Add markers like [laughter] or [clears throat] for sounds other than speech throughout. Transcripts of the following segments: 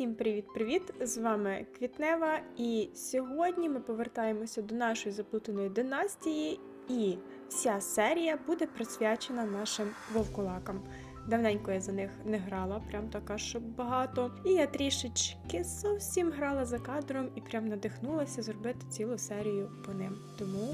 Усім привіт-привіт! З вами Квітнева, і сьогодні ми повертаємося до нашої заплутаної династії, і вся серія буде присвячена нашим вовкулакам. Давненько я за них не грала, прям така, щоб багато. І я трішечки зовсім грала за кадром і прям надихнулася зробити цілу серію по ним. Тому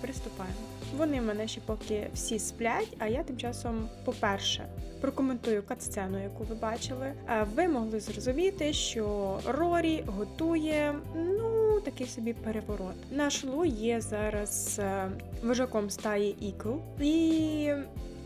приступаємо. Вони в мене ще поки всі сплять, а я тим часом, по-перше, прокоментую катсцену, яку ви бачили. Е, Ви могли зрозуміти, що Рорі готує ну такий собі переворот. Наш Лу є зараз е, вожаком стаї Ікл, і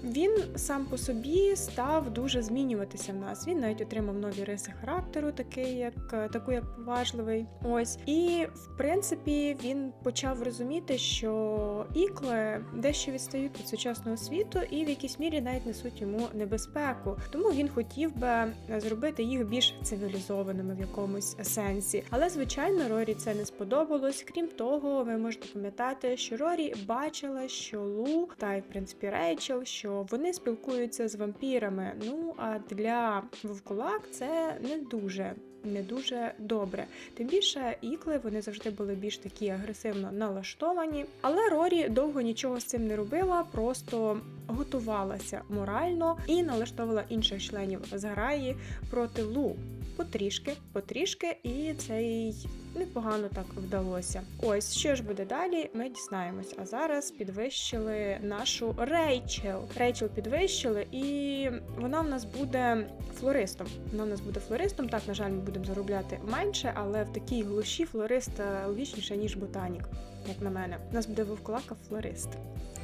він сам по собі став дуже змінюватися в нас. Він навіть отримав нові риси характеру, такий як таку як поважливий. Ось і в принципі він почав розуміти, що ікли дещо відстають від сучасного світу і в якійсь мірі навіть несуть йому небезпеку. Тому він хотів би зробити їх більш цивілізованими в якомусь сенсі. Але звичайно, Рорі це не сподобалось. Крім того, ви можете пам'ятати, що Рорі бачила, що Лу та й в принципі Рейчел, що вони спілкуються з вампірами. Ну а для вовкулак це не дуже. Не дуже добре. Тим більше ікли вони завжди були більш такі агресивно налаштовані. Але Рорі довго нічого з цим не робила, просто готувалася морально і налаштовувала інших членів зграї проти Лу. Потрішки, потрішки, і це їй непогано так вдалося. Ось що ж буде далі, ми дізнаємось. А зараз підвищили нашу Рейчел. Рейчел підвищили, і вона в нас буде флористом. Вона в нас буде флористом. Так, на жаль, ми будемо заробляти менше, але в такій глуші флорист е, логічніше, ніж ботанік, як на мене. У нас буде вовкулака флорист.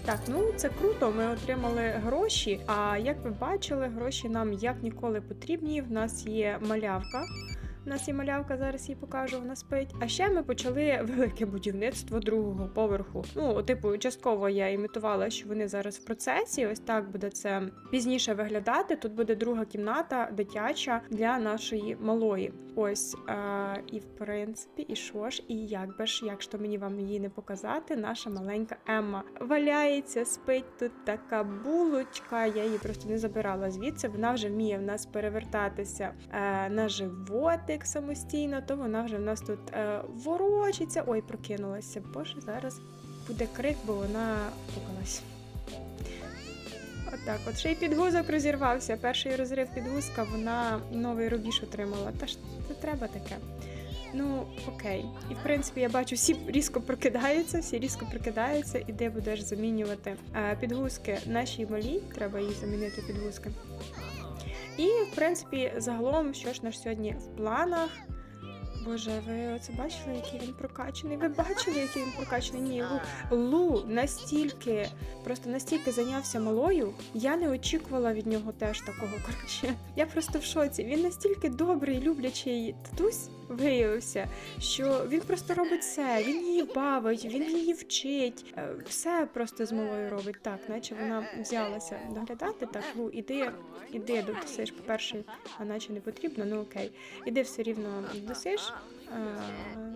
Так, ну це круто. Ми отримали гроші. А як ви бачили, гроші нам як ніколи потрібні. В нас є малявка. У нас є малявка, зараз їй покажу, вона спить. А ще ми почали велике будівництво другого поверху. Ну, типу, частково я імітувала, що вони зараз в процесі. Ось так буде це пізніше виглядати. Тут буде друга кімната дитяча для нашої малої. Ось а, і в принципі, і що ж, і як би ж, як ж то мені вам її не показати, наша маленька Емма валяється, спить тут така булочка. Я її просто не забирала звідси. Вона вже вміє в нас перевертатися е, на животик самостійно, то вона вже в нас тут е, ворочиться. Ой, прокинулася. Боже, зараз буде крик, бо вона пукалась. Отак, от ще й підгузок розірвався. Перший розрив підгузка, вона новий рубіж отримала. Та ж це треба таке. Ну, окей. І в принципі, я бачу, всі різко прокидаються, всі різко прокидаються, і де будеш замінювати е, підгузки нашій малій, треба їй замінити підгузки. І, в принципі, загалом, що ж наш сьогодні в планах. Боже, ви оце бачили, який він прокачаний? Ви бачили, який він прокачаний? Ні, Лу, Лу настільки, просто настільки зайнявся малою. Я не очікувала від нього теж такого. Коротше, я просто в шоці. Він настільки добрий, люблячий татусь виявився, що він просто робить все. Він її бавить, він її вчить. е, Все просто з малою робить так, наче вона взялася доглядати. Так, Лу, іди, іди, досиш. По-перше, а наче не потрібно, ну окей. Іди все рівно досиш. Е,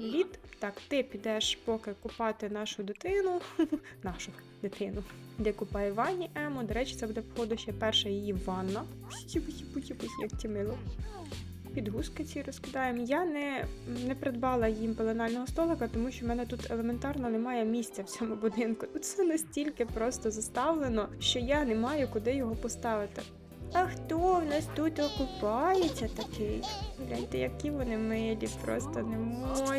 лід. Так, ти підеш поки купати нашу дитину, нашу дитину, де купає ванні Емо. До речі, це буде, походу, ще перша її ванна. Як ті мило. Підгузки ці розкидаємо. Я не, не придбала їм пеленального столика, тому що в мене тут елементарно немає місця в цьому будинку. Тут все настільки просто заставлено, що я не маю куди його поставити. А хто в нас тут окупається такий? Гляньте, які вони милі, просто не можу.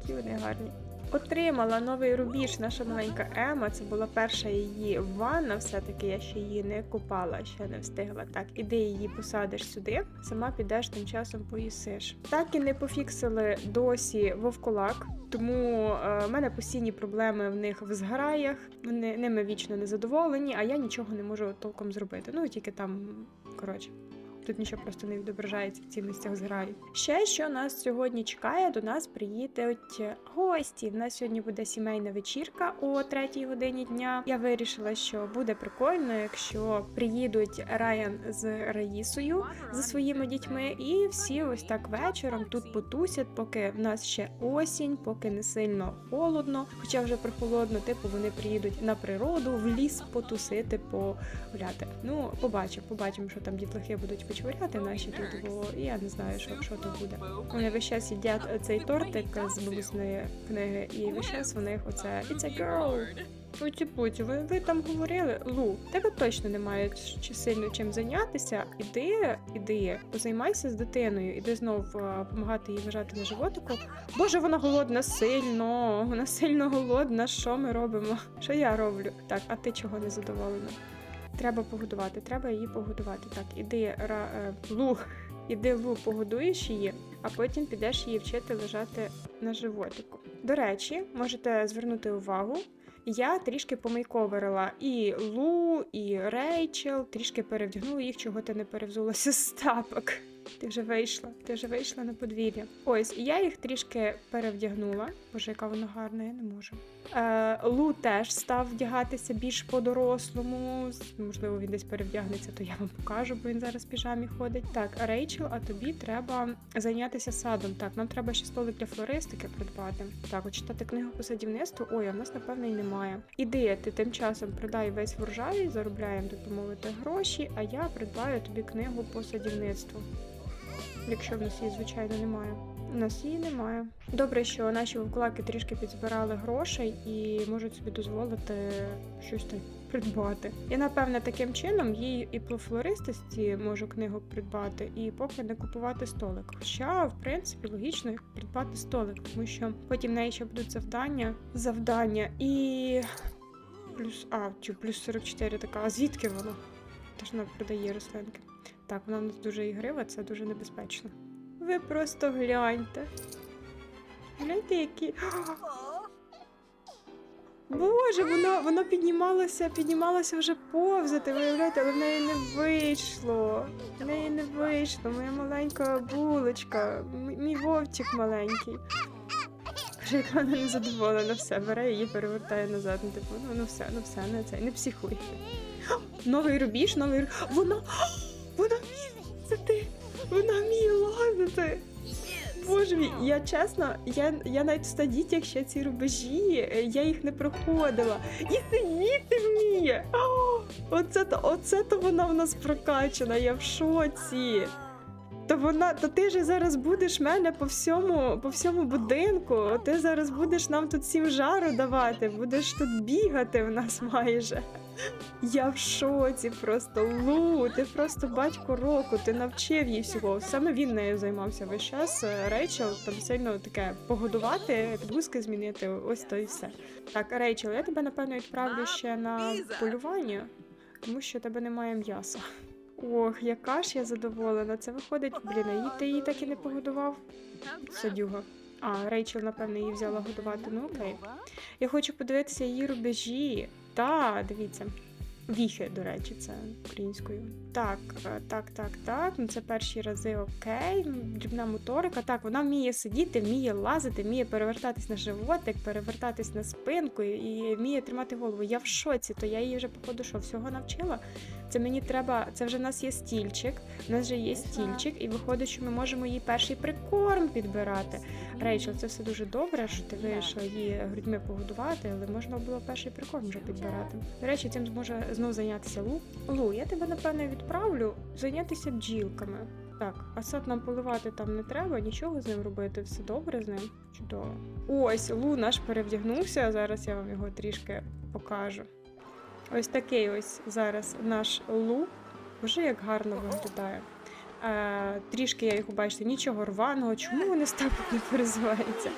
Які вони гарні. Отримала новий рубіж наша маленька Ема. Це була перша її ванна. Все-таки я ще її не купала, ще не встигла. Так, іди її посадиш сюди, сама підеш тим часом поїсиш. Так і не пофіксили досі вовкулак. Тому е, в мене постійні проблеми в них в зграях. Вони ними вічно незадоволені, а я нічого не можу толком зробити. Ну тільки там, коротше. Тут нічого просто не відображається в цінностях зграї. Ще що нас сьогодні чекає, до нас приїдуть гості. В нас сьогодні буде сімейна вечірка о 3 годині дня. Я вирішила, що буде прикольно, якщо приїдуть Райан з Раїсою за своїми дітьми, і всі ось так вечором тут потусять, поки в нас ще осінь, поки не сильно холодно. Хоча вже прохолодно, типу вони приїдуть на природу, в ліс потусити, погуляти. Ну, побачимо, побачимо, що там дітлахи будуть чворяти наші тут, бо я не знаю, що, що то буде. Вони весь час їдять цей тортик з бабусної книги, і весь час у них оце It's a girl. Путі путі, ви, ви там говорили, Лу, тебе точно немає чи сильно чим зайнятися. Іди, іди, позаймайся з дитиною, іди знов допомагати їй лежати на животику. Боже, вона голодна сильно, вона сильно голодна. Що ми робимо? Що я роблю? Так, а ти чого не задоволена? Треба погодувати, треба її погодувати. Так, іди ра, е, Лу, [laughs] іди Лу, погодуєш її, а потім підеш її вчити лежати на животику. До речі, можете звернути увагу. Я трішки помейковерила і Лу, і Рейчел, трішки перевдягнула їх, чого ти не перевзулася з тапок. Ти вже вийшла, ти вже вийшла на подвір'я. Ось, і я їх трішки перевдягнула. Боже, яка вона гарна, я не можу. Е, Лу теж став вдягатися більш по-дорослому. Можливо, він десь перевдягнеться, то я вам покажу, бо він зараз в піжамі ходить. Так, Рейчел, а тобі треба зайнятися садом. Так, нам треба ще столик для флористики придбати. Так, от читати книгу по садівництву. Ой, а в нас, напевно, і немає. Іди, ти тим часом продай весь врожай, заробляємо, би мовити, гроші, а я придбаю тобі книгу по садівництву. Якщо в нас її, звичайно, немає. У нас її немає. Добре, що наші вовкулаки трішки підзбирали грошей і можуть собі дозволити щось там придбати. Я напевне таким чином їй і по флористості можу книгу придбати, і поки не купувати столик. Хоча, в принципі, логічно придбати столик, тому що потім в неї ще будуть завдання, завдання і плюс а, чи плюс 44 така. А звідки воно? Тож вона продає рослинки. Так, вона у нас дуже ігрива, це дуже небезпечно. Ви просто гляньте. Гляньте, які. Боже, воно, воно піднімалося, піднімалося вже повзати, виявляєте, але в неї не вийшло. В неї не вийшло. Моя маленька булочка, мій вовчик маленький. Боже, як вона не задоволена, все, бере її, перевертає назад. Ну, типу, ну, ну все, ну все, не це, не психуй. Новий рубіж, новий рубіж. Вона. Вона вміє лазити! Вона вміє лазити! Боже мій, я чесно, я, я навіть в стадітях ще ці рубежі, е, я їх не проходила. І сидіти вміє! Оце, то, оце то вона в нас прокачана, я в шоці. То вона, то ти ж зараз будеш мене по всьому, по всьому будинку. Ти зараз будеш нам тут всім жару давати, будеш тут бігати в нас майже. Я в шоці просто Лу, ти просто батько року, ти навчив їй всього. Саме він нею займався весь час. Е, Рейчел там сильно таке погодувати, підгузки змінити. Ось то і все. Так, Рейчел, я тебе напевно відправлю ще на полювання, тому що тебе немає м'яса. Ох, яка ж я задоволена. Це виходить, блін, її ти її так і не погодував. Садюга. А, Рейчел, напевно, її взяла годувати. Ну окей. Я хочу подивитися її рубежі. Та, дивіться. Віхи, до речі, це українською. Так, е, так, так, так. Ну це перші рази окей. Дрібна моторика. Так, вона вміє сидіти, вміє лазити, вміє перевертатись на животик, перевертатись на спинку і вміє тримати голову. Я в шоці, то я її вже, походу, що всього навчила. Це мені треба. Це вже в нас є стільчик. У нас вже є стільчик, і виходить, що ми можемо їй перший прикорм підбирати. Рейчел, це все дуже добре, що ти вирішила її грудьми погодувати, але можна було перший прикорм вже підбирати. До речі, цим зможе знов зайнятися Лу. Лу, я тебе напевне відправлю зайнятися бджілками. Так, а сад нам поливати там не треба, нічого з ним робити, все добре з ним. Чудово. Ось Лу наш перевдягнувся. Зараз я вам його трішки покажу. Ось такий ось зараз наш Лу. Боже, як гарно виглядає. Е, трішки я його бачите, нічого рваного. Чому вони з тапок не перезуваються?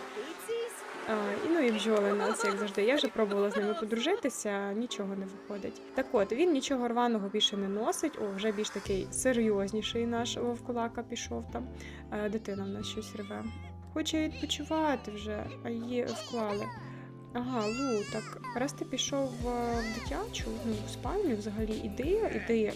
І ну і бджоли нас, як завжди. Я вже пробувала з ними подружитися, нічого не виходить. Так от, він нічого рваного більше не носить. О, вже більш такий серйозніший наш вовкулака пішов там. Е, дитина в нас щось рве. Хоче відпочивати вже, а її вклали. Ага, Лу, так раз ти пішов е, в дитячу, ну, в спальню взагалі, іди, іди.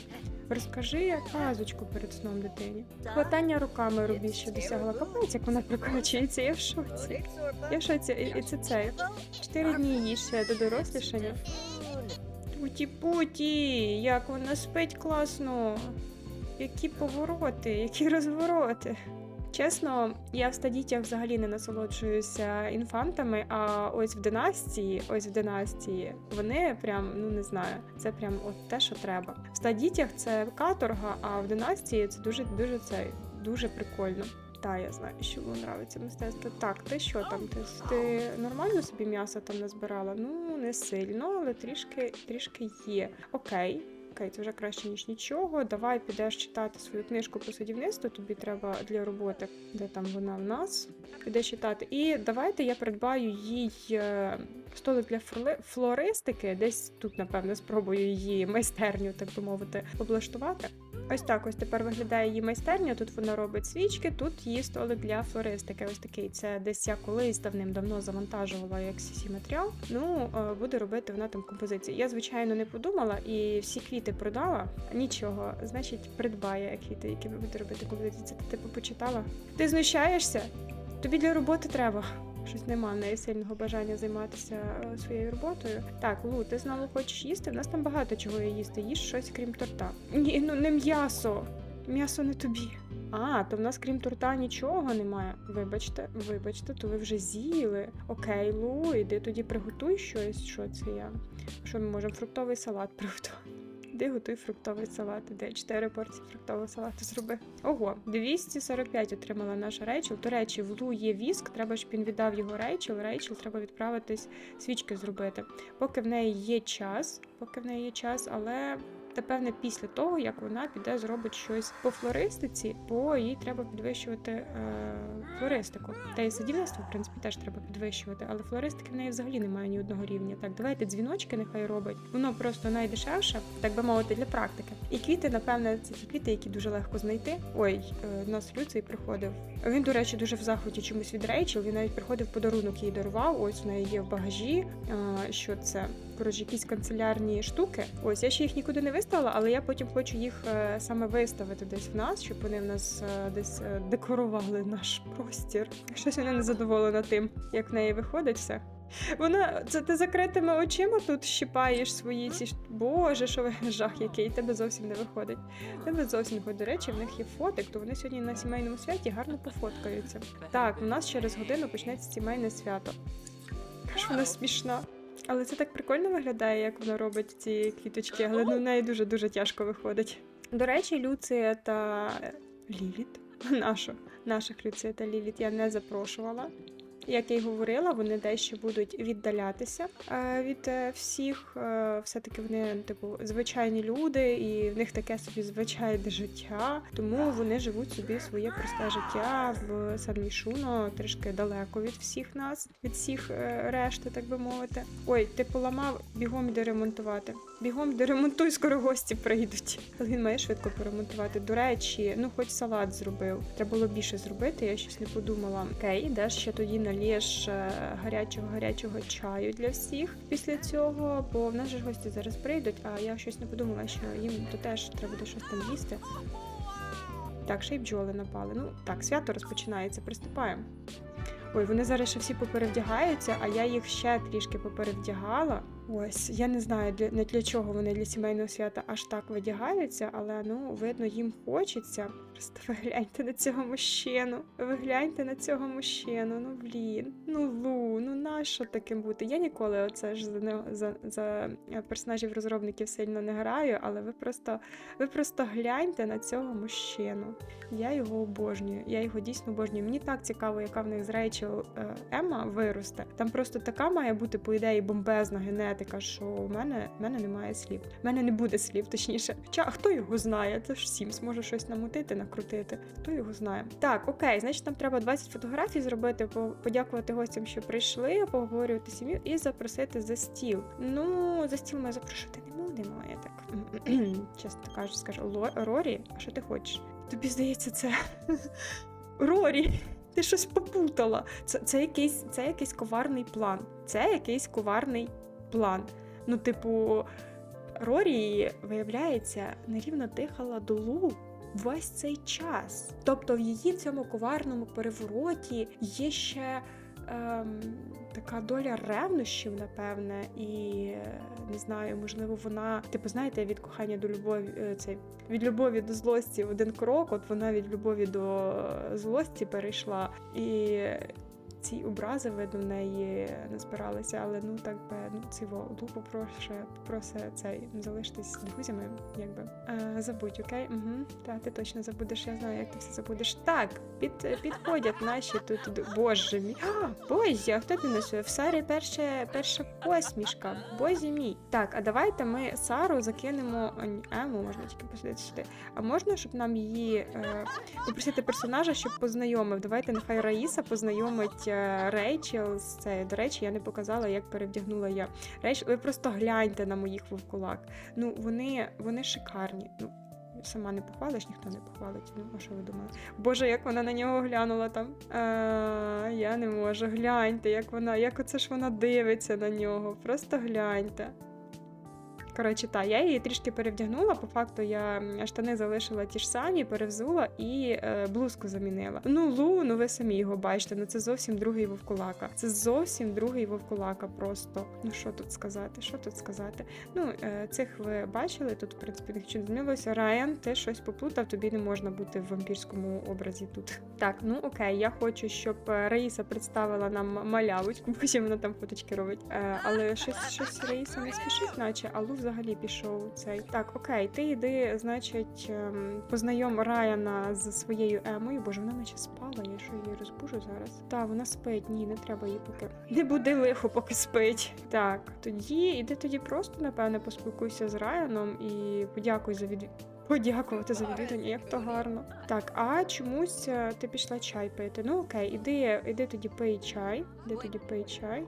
Розкажи казочку перед сном дитині. Хватання руками рубіж, що досягла капець, як вона прокачується, я в шоці. Я в шоці, і, це це. Чотири дні їй ще до дорослішання. Путі-путі, як вона спить класно. Які повороти, які розвороти. Чесно, я в стадітях взагалі не насолоджуюся інфантами, а ось в династії, ось в династії, вони прям, ну не знаю, це прям от те, що треба. В стадітях це каторга, а в династії це дуже дуже це дуже прикольно. Та, я знаю, що вам нравиться мистецтво. Так, ти що там? Ти, ти нормально собі м'ясо там назбирала? Ну, не сильно, але трішки, трішки є. Окей. Окей, це вже краще, ніж нічого. Давай підеш читати свою книжку про садівництво, Тобі треба для роботи, де там вона в нас. Підеш читати. І давайте я придбаю їй е, столик для флори- флористики. Десь тут, напевно, спробую її майстерню, так би мовити, облаштувати. Ось так ось тепер виглядає її майстерня. Тут вона робить свічки, тут її столик для флористики. Ось такий. Це десь я колись давним-давно завантажувала як cc матеріал. Ну, е, буде робити вона там композиції. Я, звичайно, не подумала і всі квіти продала. Нічого, значить, придбає квіти, які ви будете робити композиції. Це ти типу почитала? Ти знущаєшся? Тобі для роботи треба. Щось нема в неї сильного бажання займатися е, своєю роботою. Так, Лу, ти знову хочеш їсти? В нас там багато чого є їсти. Їж щось крім торта. Ні, ну не м'ясо. М'ясо не тобі. А, то в нас крім торта нічого немає. Вибачте, вибачте, то ви вже з'їли. Окей, Лу, іди тоді приготуй щось. Що це я? Що ми можемо? Фруктовий салат приготувати. Іди готуй фруктовий салат. Де 4 порції фруктового салату зроби. Ого, 245 отримала наша Рейчел. До речі, в Лу є віск, треба, щоб він віддав його Рейчел. Рейчел треба відправитись свічки зробити. Поки в неї є час, поки в неї є час, але. Напевне, після того, як вона піде зробить щось по флористиці, бо їй треба підвищувати е, флористику. Та й садівництво, в принципі, теж треба підвищувати, але флористики в неї взагалі немає ні одного рівня. Так, давайте дзвіночки нехай робить. Воно просто найдешевше, так би мовити, для практики. І квіти, напевне, це ті квіти, які дуже легко знайти. Ой, е, нас Люций приходив. Він, до речі, дуже в захваті чомусь від Рейчел. Він навіть приходив подарунок їй дарував. Ось в неї є в багажі. Е, що це? Коротше, якісь канцелярні штуки. Ось я ще їх нікуди не виставила, але я потім хочу їх е, саме виставити десь в нас, щоб вони в нас е, десь е, декорували наш простір. Щось вона не задоволена тим, як в неї виходить все. Вона це ти закритими очима тут щипаєш свої ці Боже, що ви [laughs] жах який, тебе зовсім не виходить. Тебе зовсім не. До речі, в них є фотик, то вони сьогодні на сімейному святі гарно пофоткаються. Так, у нас через годину почнеться сімейне свято. Ж вона смішна. Але це так прикольно виглядає, як вона робить ці квіточки, але ну, в неї дуже дуже тяжко виходить. До речі, Люція та Ліліт, [laughs] нашу, наших Люція та Ліліт я не запрошувала. Як я й говорила, вони дещо будуть віддалятися е, від е, всіх. Е, Все-таки вони, типу, звичайні люди, і в них таке собі звичайне життя. Тому вони живуть собі своє просте життя в Сан-Мішуно, трішки далеко від всіх нас, від всіх решти, так би мовити. Ой, ти поламав, бігом іди ремонтувати. Бігом іди ремонтуй, скоро гості прийдуть. Але він має швидко поремонтувати. До речі, ну хоч салат зробив. Треба було більше зробити, я щось не подумала. Окей, йдеш ще тоді налєш е, гарячого гарячого чаю для всіх після цього, бо в нас же гості зараз прийдуть, а я щось не подумала, що їм то теж треба буде щось там їсти. Так, ще й бджоли напали. Ну так, свято розпочинається, приступаємо. Ой, вони зараз ще всі поперевдягаються, а я їх ще трішки поперевдягала. Ось, я не знаю для не для чого вони для сімейного свята аж так видягаються, але ну видно, їм хочеться. Просто ви гляньте на цього мужчину. Ви гляньте на цього мужчину. Ну блін, ну лу, ну нащо таким бути? Я ніколи оце ж за за, за персонажів розробників сильно не граю, але ви просто ви просто гляньте на цього мужчину. Я його обожнюю. Я його дійсно обожнюю. Мені так цікаво, яка в них з Рейчел е, Ема виросте. Там просто така має бути, по ідеї, бомбезна генетика, що у мене, в мене немає слів. У мене не буде слів, точніше. Хоча а хто його знає? Це ж Сімс може щось намутити, накрутити. Хто його знає? Так, окей, значить, нам треба 20 фотографій зробити, подякувати гостям, що прийшли, поговорювати сім'ю і запросити за стіл. Ну, за стіл ми запрошувати не будемо. Я так [clears throat] чесно кажучи, скажу, Рорі, а що ти хочеш? Тобі здається, це [laughs] Рорі. Ти щось попутала. Це, це, якийсь, це якийсь коварний план. Це якийсь коварний план. Ну, типу, Рорі, виявляється, нерівно дихала до Лу весь цей час. Тобто в її цьому коварному перевороті є ще ем, така доля ревнощів, напевне, і не знаю, можливо, вона, типу, знаєте, від кохання до любові, е, це від любові до злості в один крок. От вона від любові до е, злості перейшла. І ці образи, видно, в неї назбиралися, але ну так би ну циво Лу попроще попросить цей залишитись друзями, якби е, забудь, окей? Угу. Так, ти точно забудеш. Я знаю, як ти все забудеш. Так, під підходять наші тут. Боже мій. А, Боже, а хто ти несе? В Сарі перша, перша посмішка. Боже мій. Так, а давайте ми Сару закинемо. Ему можна тільки посадити сюди. А можна, щоб нам її е, попросити персонажа, щоб познайомив. Давайте нехай Раїса познайомить Рейчел з цією. До речі, я не показала, як перевдягнула я. Рейчел, ви просто гляньте на моїх вовкулак. Ну, вони, вони шикарні. Ну, Сама не похвалиш, ніхто не похвалить. Ну, а що ви думали? Боже, як вона на нього глянула там. А, я не можу. Гляньте, як вона, як оце ж вона дивиться на нього. Просто гляньте. Коротше, та, я її трішки перевдягнула. По факту я штани залишила ті ж самі, перевзула і е, блузку замінила. Ну, Лу, ну ви самі його бачите. Ну це зовсім другий вовкулака. Це зовсім другий вовкулака. Просто ну що тут сказати? Що тут сказати? Ну, е, цих ви бачили. Тут, в принципі, нічого змінилося. Райан, ти щось поплутав, тобі не можна бути в вампірському образі тут. Так, ну окей, я хочу, щоб е, Раїса представила нам малявочку, [laughs] потім вона там фоточки робить. Е, але щось, щось Раїса не спішить, наче, а Лу взагалі пішов цей. Так, окей, ти йди, значить, ем, познайом Райана з своєю Емою. Боже, вона наче спала, я що її розбужу зараз. Та, вона спить, ні, не треба її поки. Не буде лихо, поки спить. Так, тоді іди тоді просто, напевне, поспілкуйся з Райаном і подякуй за від. Подякувати за відвідання, як то гарно. Так, а чомусь е, ти пішла чай пити. Ну окей, іди, іди тоді пий чай. Іди тоді пий чай.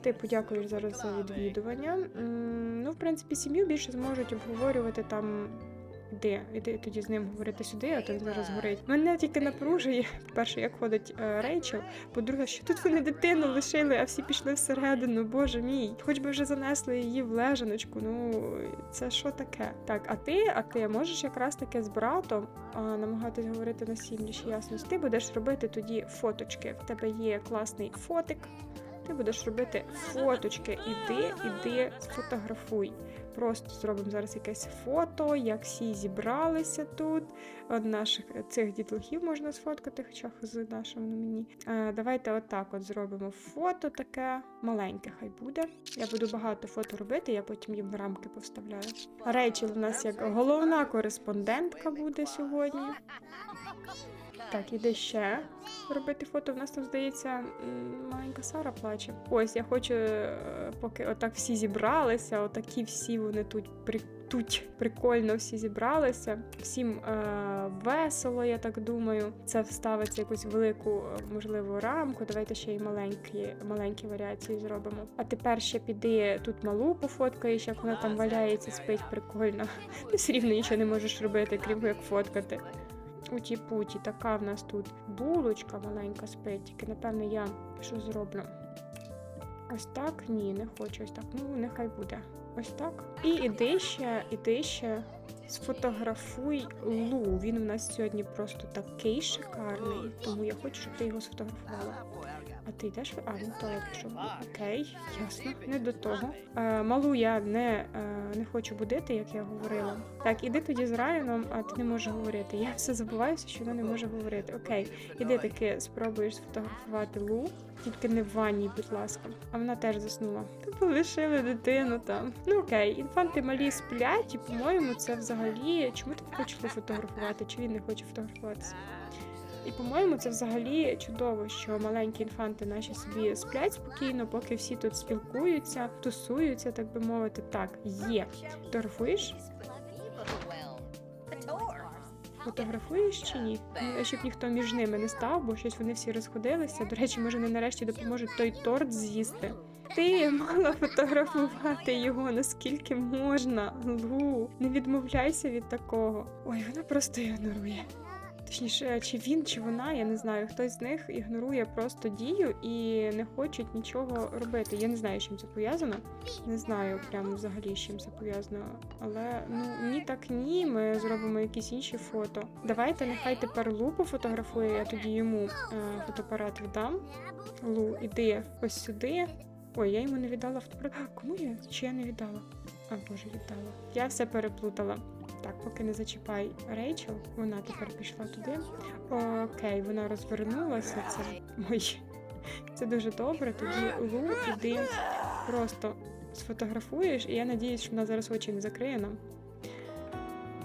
Ти подякуєш зараз за відвідування. Ну, в принципі, сім'ю більше зможуть обговорювати там. Де? Іди тоді з ним говорити сюди, а то він зараз горить. Мене тільки напружує. По-перше, як ходить е, Рейчел. По-друге, що тут вони дитину лишили, а всі пішли всередину. Боже мій. Хоч би вже занесли її в лежаночку. Ну це що таке? Так, а ти, а ти можеш якраз таки з братом а, намагатись говорити на сім'ї ясність. Ти будеш робити тоді фоточки. В тебе є класний фотик. Ти будеш робити фоточки. Іди, іди, сфотографуй. Просто зробимо зараз якесь фото, як всі зібралися тут. От наших цих дітлахів можна сфоткати, хоча з нашим на мені. Е, давайте отак от зробимо фото таке маленьке, хай буде. Я буду багато фото робити, я потім їм в рамки повставляю. Рейчел у нас як головна кореспондентка буде сьогодні. Так, іде ще робити фото. В нас там, здається, маленька Сара плаче. Ось я хочу, е, поки отак всі зібралися, отакі всі вони тут при. Тут прикольно всі зібралися, всім е, весело, я так думаю. Це вставиться якусь велику, е, можливо, рамку. Давайте ще й маленькі, маленькі варіації зробимо. А тепер ще піди тут малу пофоткаєш, як вона там валяється, спить прикольно. [laughs] Ти все рівно нічого не можеш робити, крім як фоткати. Уті-путі, така в нас тут булочка маленька спить, тільки напевно я що зроблю. Ось так? Ні, не хочу ось так. Ну, нехай буде. Ось так. І іди ще, іди ще. Сфотографуй Лу. Він у нас сьогодні просто такий шикарний, тому я хочу, щоб ти його сфотографувала. А ти йдеш? А, він то пішов. Окей, ясно, не до того. Е, малу я не, е, не хочу будити, як я говорила. Так, іди тоді з Райаном, а ти не можеш говорити. Я все забуваюся, що вона не може говорити. Окей, іди таки спробуєш сфотографувати Лу, тільки не в ванні, будь ласка. А вона теж заснула. Та полишили дитину там. Ну окей, інфанти малі сплять, і по-моєму, це взагалі. Чому ти не хочеш фотографувати? Чи він не хоче фотографуватися? І по-моєму, це взагалі чудово, що маленькі інфанти наші собі сплять спокійно, поки всі тут спілкуються, тусуються, так би мовити. Так, є. Фотографуєш? Фотографуєш чи ні? Ну, Щоб ніхто між ними не став, бо щось вони всі розходилися. До речі, може, вони нарешті допоможуть той торт з'їсти. Ти мала фотографувати його наскільки можна. Лу, не відмовляйся від такого. Ой, вона просто ігнорує. Точніше, чи він, чи вона, я не знаю. Хтось з них ігнорує просто дію і не хочуть нічого робити. Я не знаю, чим це пов'язано. Не знаю прям взагалі з чим це пов'язано. Але ну ні, так ні. Ми зробимо якісь інші фото. Давайте нехай тепер Лу пофотографує, я тоді йому е, фотоапарат віддам. Лу, іди ось сюди. Ой, я йому не віддала фотоапарат. А, Кому я? Чи я не віддала? А боже, літала. Я все переплутала. Так, поки не зачіпай Рейчел, вона тепер пішла туди. Окей, вона розвернулася. Це ой, це дуже добре. Тоді Лу, іди просто сфотографуєш, і я надіюсь, що вона зараз очі не закриє нам.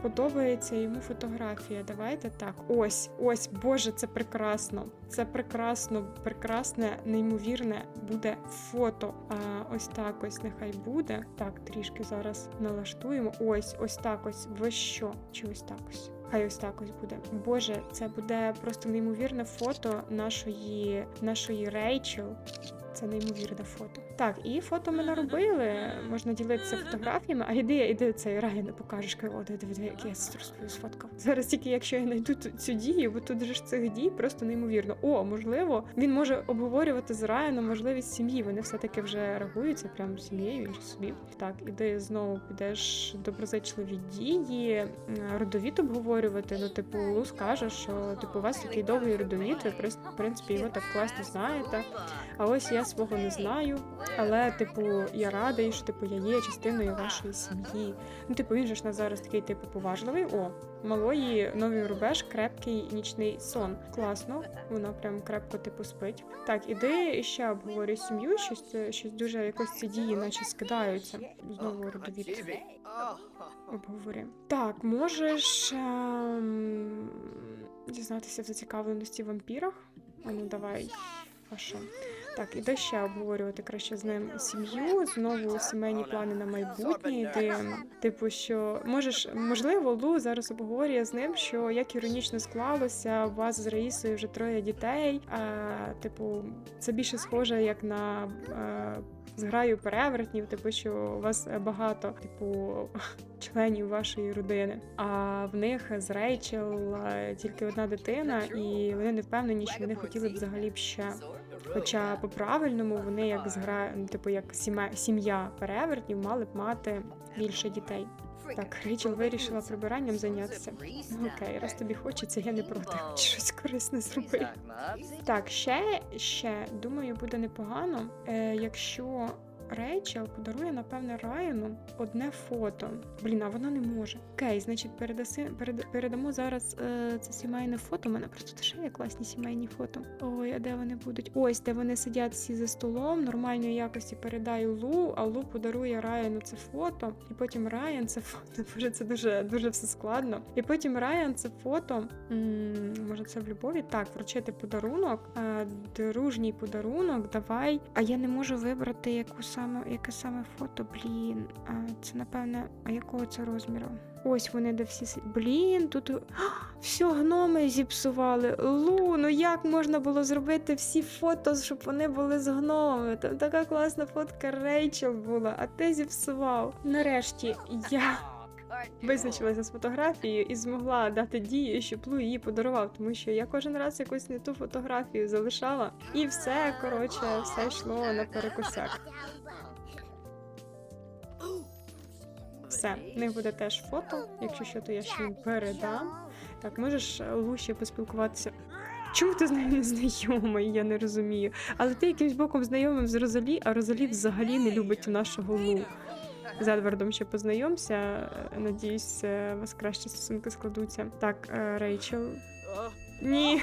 Подобається йому фотографія. Давайте так. Ось, ось, Боже, це прекрасно. Це прекрасно, прекрасне, неймовірне буде фото. А ось так ось нехай буде. Так, трішки зараз налаштуємо. Ось, ось так ось. Ви що? Чи ось так ось? Хай ось так ось буде. Боже, це буде просто неймовірне фото нашої, нашої Рейчел. Це неймовірне фото. Так, і фото ми наробили. Можна ділитися фотографіями. А іди, іди цей Райан, покажеш, кажу, о, диви, диви, як я свою сфоткав. Зараз тільки якщо я знайду цю дію, бо тут же ж цих дій просто неймовірно. О, можливо, він може обговорювати з Райаном можливість сім'ї. Вони все-таки вже рахуються прям з сім'єю чи собі. Так, іди знову підеш доброзичливі дії, родовід обговорювати. Ну, типу, Лу скаже, що типу у вас такий довгий родовід, ви в принципі його так класно знаєте. А ось я свого не знаю. Але, типу, я радий, що типу я є частиною вашої сім'ї. Ну, типу, він же ж на зараз такий, типу, поважливий. О, малої новий рубеж, крепкий нічний сон. Класно, вона прям крепко типу спить. Так, іди ще обговорюй сім'ю, щось, щось дуже якось ці дії, наче скидаються. Знову родовід обговорюємо. Так, можеш ем, дізнатися в зацікавленості в вампірах? А ну давай. А що? Так, іде ще обговорювати краще з ним сім'ю, знову сімейні плани на майбутнє. Іди, типу, що можеш, можливо, Лу зараз обговорює з ним, що як іронічно склалося, у вас з Раїсою вже троє дітей. А, типу, це більше схоже як на е, зграю перевертнів, типу, що у вас багато, типу, [laughs] членів вашої родини. А в них з Рейчел тільки одна дитина, і вони не впевнені, що вони хотіли б взагалі б ще. Хоча по-правильному вони як згра... типу, як сім'я сім'я перевертнів мали б мати більше дітей. Так, Рейчел вирішила прибиранням зайнятися. Окей, раз тобі хочеться, я не проти. Хоч щось корисне зробити. Так, ще, ще думаю, буде непогано, е, якщо Рейчел подарує, напевне, Райану одне фото. Блін, а вона не може. Окей, значить, передаси, перед, передамо зараз е, це сімейне фото. У мене просто теж є класні сімейні фото. Ой, а де вони будуть? Ось, де вони сидять всі за столом, нормальної якості передаю Лу, а Лу подарує Райану це фото, і потім Райан це фото. [laughs] Боже, це дуже, дуже все складно. І потім Райан це фото. м, може, це в любові? Так, вручити подарунок, е, дружній подарунок. Давай. А я не можу вибрати яку саме, яке саме фото. Блін. А, це напевне, а якого це розміру? Ось вони де всі Блін, тут а, все гноми зіпсували. Лу, ну як можна було зробити всі фото, щоб вони були з гномами? Там така класна фотка Рейчел була, а ти зіпсував. Нарешті я визначилася з фотографією і змогла дати дію, щоб Лу її подарував, тому що я кожен раз якусь не ту фотографію залишала, і все коротше, все йшло наперекосяк. Все, в них буде теж фото. Якщо що, то я ще їм передам. Так, можеш Лу ще поспілкуватися. Чому ти з нею не знайомий? Я не розумію. Але ти якимсь боком знайомим з Розалі, а Розалі взагалі не любить нашого Лу. З Едвардом ще познайомся. е, Надіюсь, е, у вас кращі стосунки складуться. Так, е, Рейчел. Ні.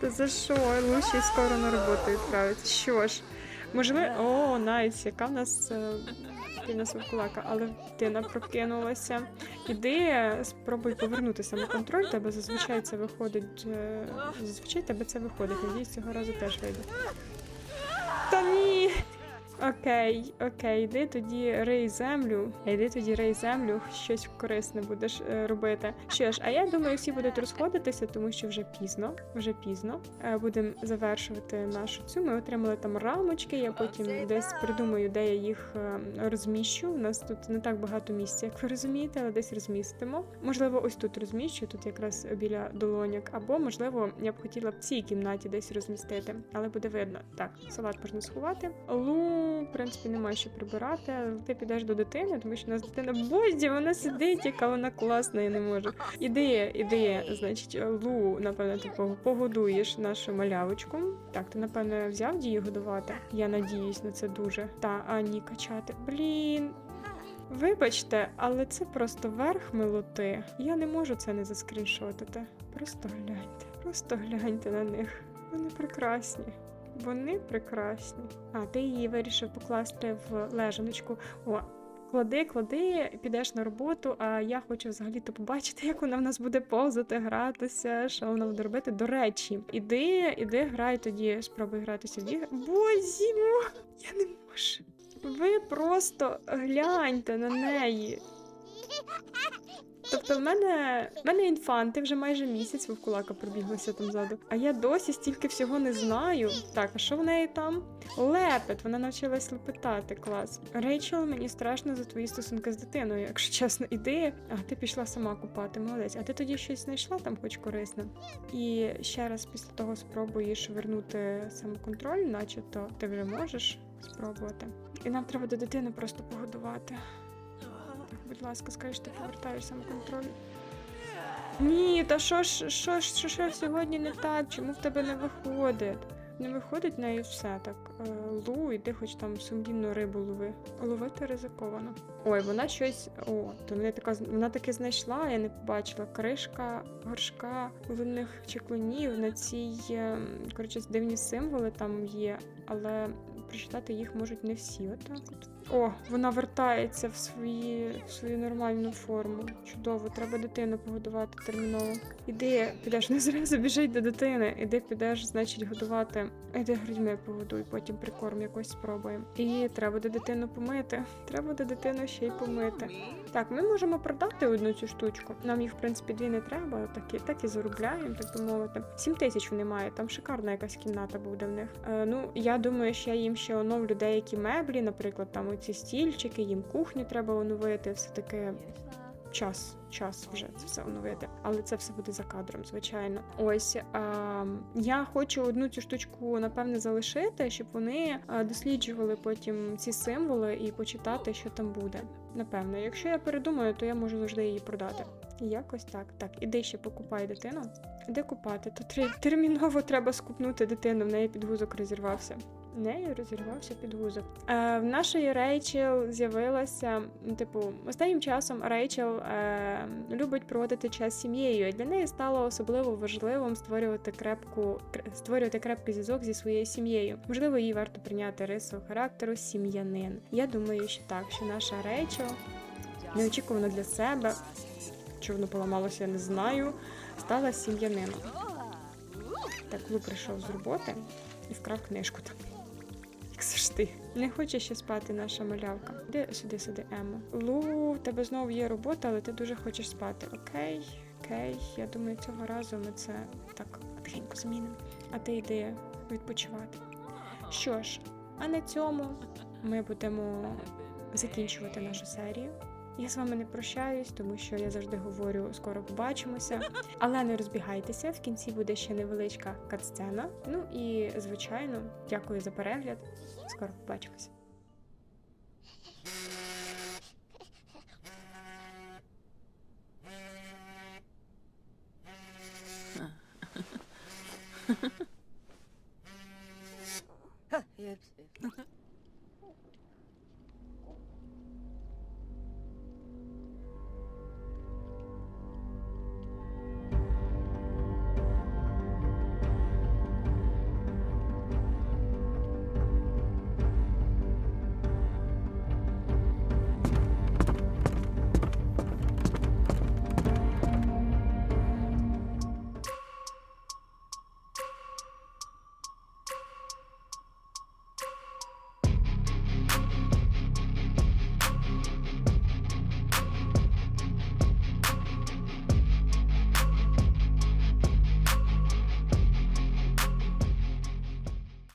Та за що? Лучі скоро на роботу відправить. Що ж? Можливо. О, найс, яка в нас Тіна Совкулака, але дитина прокинулася. Іди, спробуй повернутися на контроль, тебе зазвичай це виходить. е, Зазвичай тебе це виходить. Надіюсь, цього разу теж вийде. Окей, окей, йди тоді рий землю. Йди тоді рий землю, щось корисне будеш е, робити. Що ж, а я думаю, всі будуть розходитися, тому що вже пізно. Вже пізно. Е, Будемо завершувати нашу цю. Ми отримали там рамочки. Я потім десь придумаю, де я їх е, розміщу. У нас тут не так багато місця, як ви розумієте, але десь розмістимо. Можливо, ось тут розміщу, тут якраз біля долоняк, або можливо, я б хотіла в цій кімнаті десь розмістити, але буде видно. Так, салат можна сховати. Лу, в принципі, немає що прибирати. Ти підеш до дитини, тому що у нас дитина бозді, вона сидить, яка вона класна, я не можу. Іди, іди, значить, Лу, напевно, ти погодуєш нашу малявочку. Так, ти напевно взяв дії годувати. Я надіюсь на це дуже. Та а ні, качати. Блін. Вибачте, але це просто верх милоти. Я не можу це не заскріншотити. Просто гляньте, просто гляньте на них. Вони прекрасні. Вони прекрасні. А, ти її вирішив покласти в лежаночку. О, клади, клади, підеш на роботу. А я хочу взагалі-то побачити, як вона в нас буде повзати, гратися, що вона буде робити. До речі, іди, іди, грай тоді, спробуй гратися. Бозімо! Я не можу. Ви просто гляньте на неї. Тобто, в мене, в мене інфанти вже майже місяць вовкулака пробіглася там ззаду. А я досі стільки всього не знаю. Так, а що в неї там? Лепет, вона навчилась лепетати, клас. Рейчел, мені страшно за твої стосунки з дитиною, якщо чесно, іди. А ти пішла сама купати, молодець. А ти тоді щось знайшла там, хоч корисне. І ще раз після того спробуєш вернути самоконтроль, начебто ти вже можеш спробувати. І нам треба до дитини просто погодувати. Будь ласка, скажи, що ти повертаєш самоконтроль. Ні, та що ж, що ж, що, що сьогодні не так? Чому в тебе не виходить? Не виходить в неї все так. Е, Лу, іди хоч там сумлінну рибу лови. Ловити ризиковано. Ой, вона щось. О, то вона така вона таки знайшла, я не побачила. Кришка горшка винних чеклунів на цій коротше дивні символи там є, але прочитати їх можуть не всі. Отак от. О, вона вертається в свої в свою нормальну форму. Чудово, треба дитину погодувати терміново. Іди, підеш не зразу біжить до дитини. Іди, підеш, значить, годувати. Іди грудьми погодуй, потім прикорм якось спробуємо. І треба буде дитину помити. Треба буде дитину ще й помити. Так, ми можемо продати одну цю штучку. Нам їх, в принципі, дві не треба, так і, так і заробляємо, так би мовити. Сім тисяч вони мають, там шикарна якась кімната буде в них. Е, ну, я думаю, що я їм ще оновлю деякі меблі, наприклад, там оці стільчики, їм кухню треба оновити, все-таки час. Час вже це все оновити, але це все буде за кадром, звичайно. Ось а, я хочу одну цю штучку напевне залишити, щоб вони досліджували потім ці символи і почитати, що там буде. Напевно, якщо я передумаю, то я можу завжди її продати. Якось так. Так, іди ще покупай дитину. Іди купати. То терміново треба скупнути дитину, в неї підгузок розірвався. В неї розірвався підгузок. Е, в нашої Рейчел з'явилася, ну, типу, останнім часом Рейчел е, любить проводити час сім'єю. і Для неї стало особливо важливим створювати крепку кр- створювати крепкий зв'язок зі своєю сім'єю. Можливо, їй варто прийняти рису характеру сім'янин. Я думаю, що так, що наша Рейчел неочікувано для себе, чи воно поламалося, я не знаю, стала сім'янином. Так, Лу прийшов з роботи і вкрав книжку там. Як завжди. Не хоче ще спати наша малявка. Де сюди, сиди, Емо. Лу, в тебе знову є робота, але ти дуже хочеш спати. Окей, окей. Я думаю, цього разу ми це так тихенько змінимо. А ти йди відпочивати. Що ж, а на цьому ми будемо закінчувати нашу серію. Я з вами не прощаюсь, тому що я завжди говорю скоро побачимося. Але не розбігайтеся, в кінці буде ще невеличка катсцена. Ну і звичайно, дякую за перегляд. Скоро побачимося. Hepsi.